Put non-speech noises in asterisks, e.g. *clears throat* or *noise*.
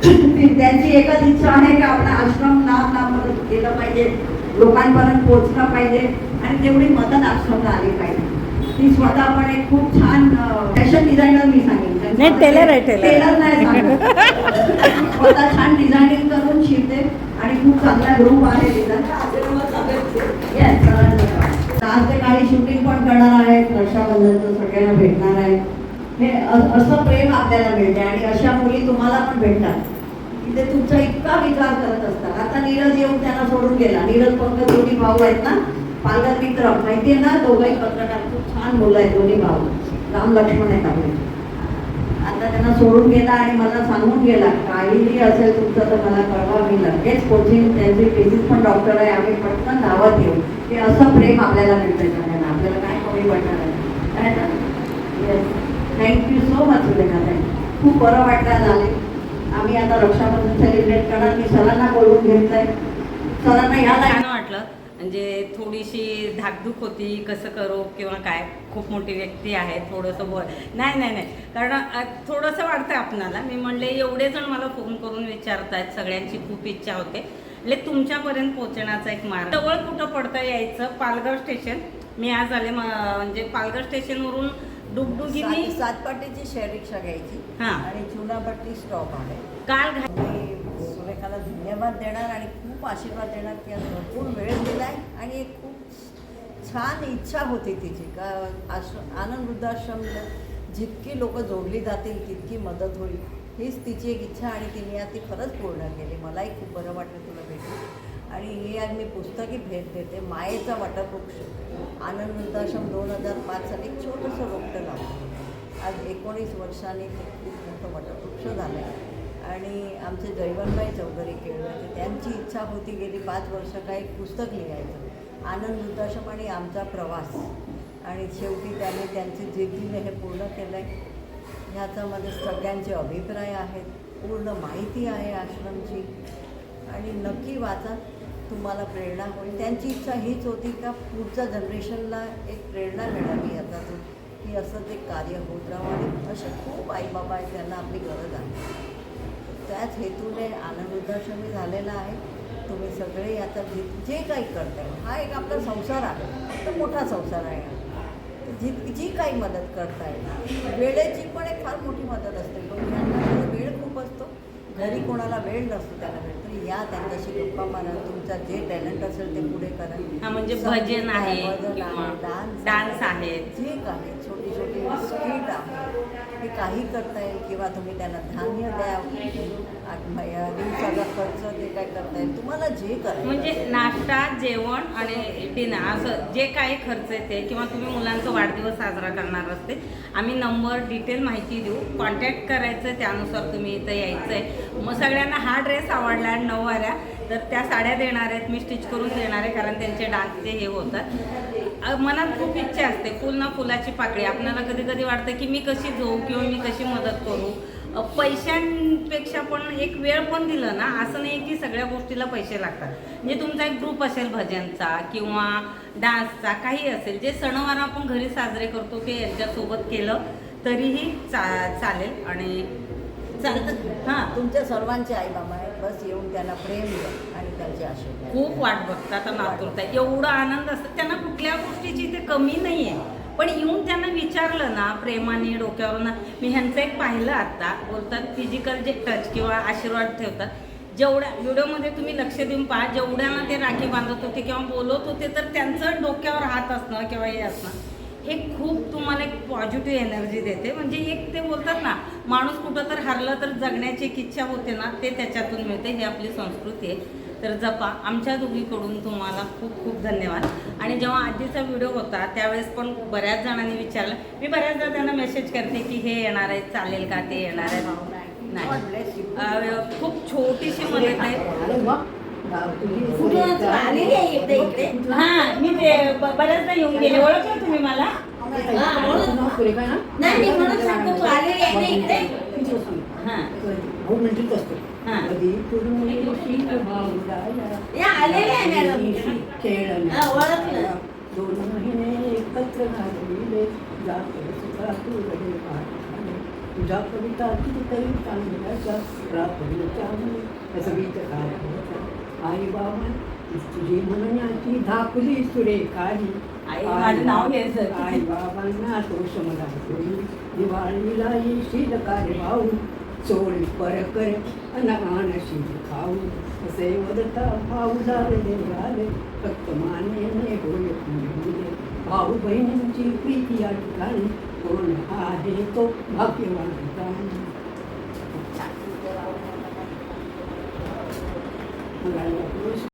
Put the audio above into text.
*clears throat* एकच इच्छा आहे की आपला आश्रम लांब लांब गेलं पाहिजे लोकांपर्यंत पोहोचलं पाहिजे आणि तेवढी मदत आश्रमला आली पाहिजे. ती स्वतः पण एक खूप छान फॅशन डिझायनर मी नाही, tailor आहे. टेलर नाही स्वतः छान डिझायनिंग करून शिवते आणि खूप चांगला ग्रुप आहे. आज ते. काही शूटिंग पण करणार आहेत रक्षाबंधनचं सगळ्यांना भेटणार आहे हे असं प्रेम आपल्याला मिळते आणि अशा मुली तुम्हाला पण भेटतात. की ते तुमचा इतका विचार करत असतात. आता नीरज येऊन त्यांना सोडून गेला. नीरज पंकज दोन्ही भाऊ आहेत ना? पालघर मित्र. माहितीये ना? दोघंही पत्रकार. खूप छान मुलं आहेत दोन्ही भाऊ. राम लक्ष्मण आहेत आपले. आता त्यांना सोडून गेला आणि मला सांगून गेला काहीही असेल तुमचं तर मला कळवा मी लगेच कोचिंग त्यांची पेजीस पण डॉक्टर आहे. आम्ही पटकन धावत येऊ. हे असं प्रेम आपल्याला मिळतं आपल्याला काय कमी पडणार आहे? काय ना थँक्यू सो मच सुलेखा खूप बरं वाटलं आले. आम्ही आता रक्षाबंधन सेलिब्रेट करणार. मी सरांना बोलवून घेतलंय. सरांना या छान वाटलं. म्हणजे थोडीशी धाकधूक होती कसं करू किंवा काय. खूप मोठी व्यक्ती आहे थोडंसं बोल. नाही नाही नाही. कारण थोडंसं वाटतं आपणाला. मी म्हणले एवढे जण मला फोन करून विचारतायत. सगळ्यांची खूप इच्छा होते. म्हणजे तुमच्यापर्यंत पोहोचण्याचा एक मार्ग. जवळ कुठं पडतं यायचं? पालघर स्टेशन मी आज आले म्हणजे पालघर स्टेशनवरून डुगडुगीनी सात- सातपाटीची शेअर रिक्षा घ्यायची हां. आणि चुनापट्टी स्टॉप आहे. काल घा मी सुरेखाला धन्यवाद देणार आणि खूप आशीर्वाद देणार की आज भरपूर वेळ दिलाय आणि एक खूप छान इच्छा होती तिची. का आश्रम आनंद वृद्धाश्रमला जितकी लोक जोडली जातील तितकी मदत होईल. हीच तिची एक इच्छा आणि तिने आज ती खरंच पूर्ण केली. मलाही खूप बरं वाटलं तुला भेटून. आणि ही आज मी पुस्तकी भेट देते मायेचा वटवृक्ष. आनंद वृद्धाश्रम दोन हजार पाच साली एक छोटंसं रोपटं लावलं. आज एकोणीस वर्षांनी ते खूप मोठं वटवृक्ष झालं आहे आणि आमचे जयवनबाई चौधरी केळवे त्यांची इच्छा होती गेली पाच वर्ष काही एक पुस्तक लिहायचं. आनंद वृद्धाश्रम आणि आमचा प्रवास. आणि शेवटी त्यांनी त्यांचे जिद्दीने हे पूर्ण केलं आहे ह्याच्यामध्ये सगळ्यांचे अभिप्राय आहेत पूर्ण माहिती आहे आश्रमची. आणि नक्की वाचा. तुम्हाला प्रेरणा होईल. त्यांची इच्छा हीच होती का पुढच्या जनरेशनला एक प्रेरणा मिळावी याच्यातून की असं ते कार्य होत राहावं आणि असे खूप आईबाबा आहेत त्यांना आपली गरज आहे. त्याच हेतूने आनंद झालेला आहे. तुम्ही सगळे आता जे जे काही करताय हा एक आपला संसार आहे. फक्त मोठा संसार आहे. जी जी काही मदत करताय वेळेची पण एक फार मोठी मदत असते. पण यांना वेळ खूप असतो घरी कोणाला वेळ नसतो त्यांना वेळ तर या त्यांच्याशी गप्पा मारा तुमचा जे टॅलेंट असेल ते पुढे करा. हा म्हणजे भजन आहे किंवा डान्स डान्स आहेत. जे काही छोटी छोटी स्किट आहे हे काही करता येईल किंवा तुम्ही त्यांना धान्य द्या. दिवसाचा खर्च ते काय करता येईल? तुम्हाला जे म्हणजे. नाश्ता जेवण आणि डिनर असं जे काही खर्च येते किंवा तुम्ही मुलांचा वाढदिवस साजरा करणार असते आम्ही नंबर डिटेल माहिती देऊ. कॉन्टॅक्ट करायचं त्यानुसार तुम्ही इथं यायचं आहे मग सगळ्यांना हा ड्रेस आवडला नऊवाऱ्या तर त्या साड्या देणार आहेत मी स्टिच करून देणार आहे कारण त्यांचे डान्सचे हे होतात. मनात खूप इच्छा असते फुल ना फुलाची पाकळी. आपल्याला कधी कधी वाटतं की मी कशी जाऊ किंवा मी कशी मदत करू. पैशांपेक्षा पण एक वेळ पण दिलं ना असं नाही की सगळ्या गोष्टीला पैसे लागतात. म्हणजे तुमचा एक ग्रुप असेल भजनचा किंवा डान्सचा काही असेल जे सणवार आपण घरी साजरे करतो ते यांच्यासोबत केलं तरीही चा चालेल. आणि चालतं. हां. तुमच्या सर्वांचे आई बाबा आहेत बस येऊन त्यांना प्रेम द्या आणि त्यांचे आशीर्वाद खूप वाट बघतात आतुरता एवढा आनंद असतो. त्यांना कुठल्या गोष्टीची इथे कमी नाही आहे पण येऊन त्यांना विचारलं ना प्रेमाने डोक्यावरनं मी ह्यांचं एक पाहिलं आता बोलतात फिजिकल जे टच किंवा आशीर्वाद ठेवतात जेवढ्या व्हिडिओमध्ये तुम्ही लक्ष देऊन पहा जेवढ्यांना ते राखी बांधत होते किंवा बोलत होते तर त्यांचं डोक्यावर हात असणं किंवा हे असणं हे खूप तुम्हाला एक पॉझिटिव्ह एनर्जी देते. म्हणजे एक ते बोलतात ना माणूस कुठं तर हरलं तर जगण्याची एक इच्छा होते ना ते त्याच्यातून मिळते ही आपली संस्कृती आहे. तर जपा. आमच्या दोघीकडून तुम्हाला खूप खूप धन्यवाद. आणि जेव्हा आधीचा व्हिडिओ होता त्यावेळेस पण बऱ्याच जणांनी विचारलं. मी बऱ्याचदा त्यांना मेसेज करते की हे येणार आहे चालेल का ते येणार आहे. नाही. खूप छोटीशी मदत आहे. हां मी बऱ्याचदा येऊन गेले. ओळखलं तुम्ही मला? हा, नाही म्हणून सांगतो तू आलेली आहे ना इकडे. हां. दोन महिने एकत्र घालविले जात हे पाठ तुझ्या कविता कितीतरी चांगल्याच्या असं काय आई बाबा तुझी म्हणण्याची धाकली नाव घ्यायचं. आई बाबांना तो सोडी दिवाळीला येशील का रे भाऊ चोळी पर कर अनगानशील खाऊ असे वदता भाऊ झाले झाले फक्त मानेने होय पुंजले. भाऊ बहिणींची प्रीती या ठिकाणी कोण आहे तो भाग्यवान ठिकाणी मला